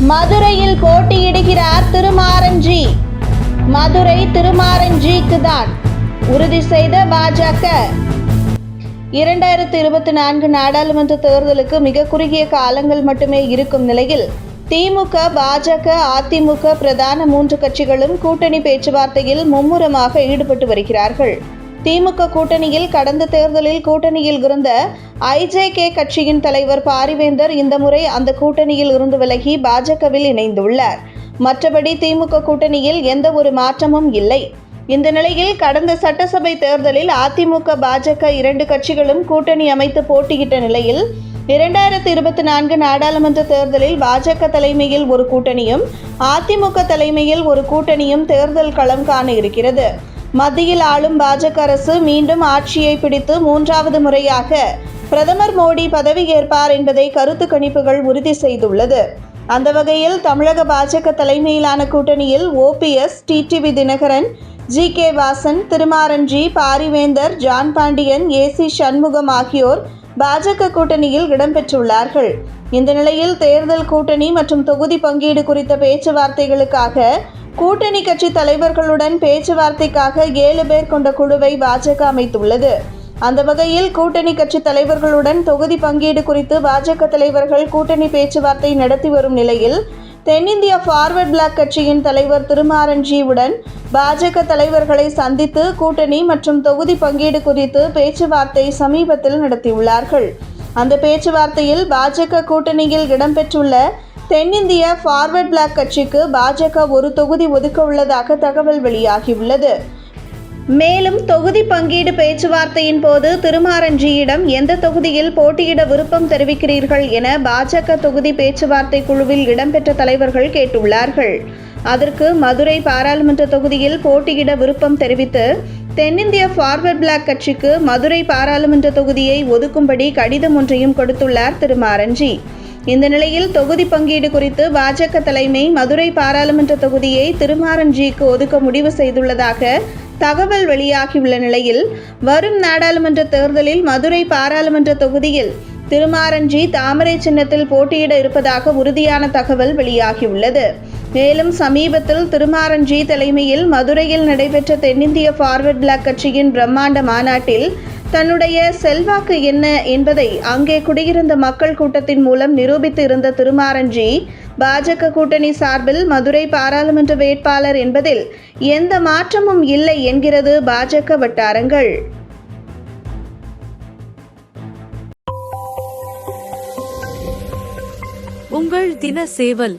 மதுரையில் போட்டியிடுகிறார் திருமாரஞ்சி. மதுரை திருமாரஞ்சிக்கு தான் உறுதி செய்த பாஜக. இரண்டாயிரத்தி இருபத்தி நான்கு நாடாளுமன்ற தேர்தலுக்கு மிக குறுகிய காலங்கள் மட்டுமே இருக்கும் நிலையில் திமுக பாஜக அதிமுக பிரதான மூன்று கட்சிகளும் கூட்டணி பேச்சுவார்த்தையில் மும்முரமாக ஈடுபட்டு வருகிறார்கள். திமுக கூட்டணியில் கடந்த தேர்தலில் கூட்டணியில் இருந்த ஐஜேகே கட்சியின் தலைவர் பாரிவேந்தர் இந்த முறை அந்த கூட்டணியில் இருந்து விலகி பாஜகவில் இணைந்துள்ளார். மற்றபடி திமுக கூட்டணியில் எந்த ஒரு மாற்றமும் இல்லை. இந்த நிலையில் கடந்த சட்டசபை தேர்தலில் அதிமுக பாஜக இரண்டு கட்சிகளும் கூட்டணி அமைத்து போட்டியிட்ட நிலையில் இரண்டாயிரத்தி இருபத்தி நான்கு நாடாளுமன்ற தேர்தலில் பாஜக தலைமையில் ஒரு கூட்டணியும் அதிமுக தலைமையில் ஒரு கூட்டணியும் தேர்தல் களம் காண இருக்கிறது. மத்தியில் ஆளும் பாஜக அரசு மீண்டும் ஆட்சியை பிடித்து மூன்றாவது முறையாக பிரதமர் மோடி பதவியேற்பார் என்பதை கருத்து கணிப்புகள் உறுதி செய்துள்ளது. அந்த வகையில் தமிழக பாஜக தலைமையிலான கூட்டணியில் OPS TTV Dhinakaran G K Vasan திருமாரஞ்சி Parivendhar John Pandian AC Shanmugam ஆகியோர் பாஜக கூட்டணியில் இடம்பெற்றுள்ளார்கள். இந்த நிலையில் தேர்தல் கூட்டணி மற்றும் தொகுதி பங்கீடு குறித்த பேச்சுவார்த்தைகளுக்காக கூட்டணி கட்சி தலைவர்களுடன் பேச்சுவார்த்தைக்காக ஏழு பேர் கொண்ட குழுவை பாஜக அமைத்துள்ளது. அந்த வகையில் கூட்டணி கட்சி தலைவர்களுடன் தொகுதி பங்கீடு குறித்து பாஜக தலைவர்கள் கூட்டணி பேச்சுவார்த்தை நடத்தி வரும் நிலையில் தென்னிந்திய ஃபார்வர்ட் பிளாக் கட்சியின் தலைவர் திருமாரஞ்சியுடன் பாஜக தலைவர்களை சந்தித்து கூட்டணி மற்றும் தொகுதி பங்கீடு குறித்து பேச்சுவார்த்தை சமீபத்தில் நடத்தியுள்ளார்கள். அந்த பேச்சுவார்த்தையில் பாஜக கூட்டணியில் இடம்பெற்றுள்ள தென்னிந்திய ஃபார்வர்ட் பிளாக் கட்சிக்கு பாஜக ஒரு தொகுதி ஒதுக்க உள்ளதாக தகவல் வெளியாகியுள்ளது. மேலும் தொகுதி பங்கீடு பேச்சுவார்த்தையின் போது திருமாரஞ்சியிடம் எந்த தொகுதியில் போட்டியிட விருப்பம் தெரிவிக்கிறீர்கள் என பாஜக தொகுதி பேச்சுவார்த்தை குழுவில் இடம்பெற்ற தலைவர்கள் கேட்டுள்ளார்கள். அதற்கு மதுரை பாராளுமன்ற தொகுதியில் போட்டியிட விருப்பம் தெரிவித்து தென்னிந்திய ஃபார்வர்ட் பிளாக் கட்சிக்கு மதுரை பாராளுமன்ற தொகுதியை ஒதுக்கும்படி கடிதம் ஒன்றையும் கொடுத்துள்ளார் திருமாரஞ்சி. இந்த நிலையில் தொகுதி பங்கீடு குறித்து பாஜக தலைமை மதுரை பாராளுமன்ற தொகுதியை திருமாரஞ்சிக்கு ஒதுக்க முடிவு செய்துள்ளதாக தகவல் வெளியாகியுள்ள நிலையில் வரும் நாடாளுமன்ற தேர்தலில் மதுரை பாராளுமன்ற தொகுதியில் திருமாரஞ்சி தாமரை சின்னத்தில் போட்டியிட இருப்பதாக உறுதியான தகவல் வெளியாகியுள்ளது. மேலும் சமீபத்தில் திருமாரஞ்சி தலைமையில் மதுரையில் நடைபெற்ற தென்னிந்திய ஃபார்வர்ட் பிளாக் கட்சியின் பிரம்மாண்ட மாநாட்டில் தன்னுடைய செல்வாக்கு என்ன என்பதை அங்கே குடியிருந்த மக்கள் கூட்டத்தின் மூலம் நிரூபித்து இருந்த திருமாரஞ்சி பாஜக கூட்டணி சார்பில் மதுரை பாராளுமன்ற வேட்பாளர் என்பதில் எந்த மாற்றமும் இல்லை என்கிறது பாஜக வட்டாரங்கள். உங்கள் தின சேவல்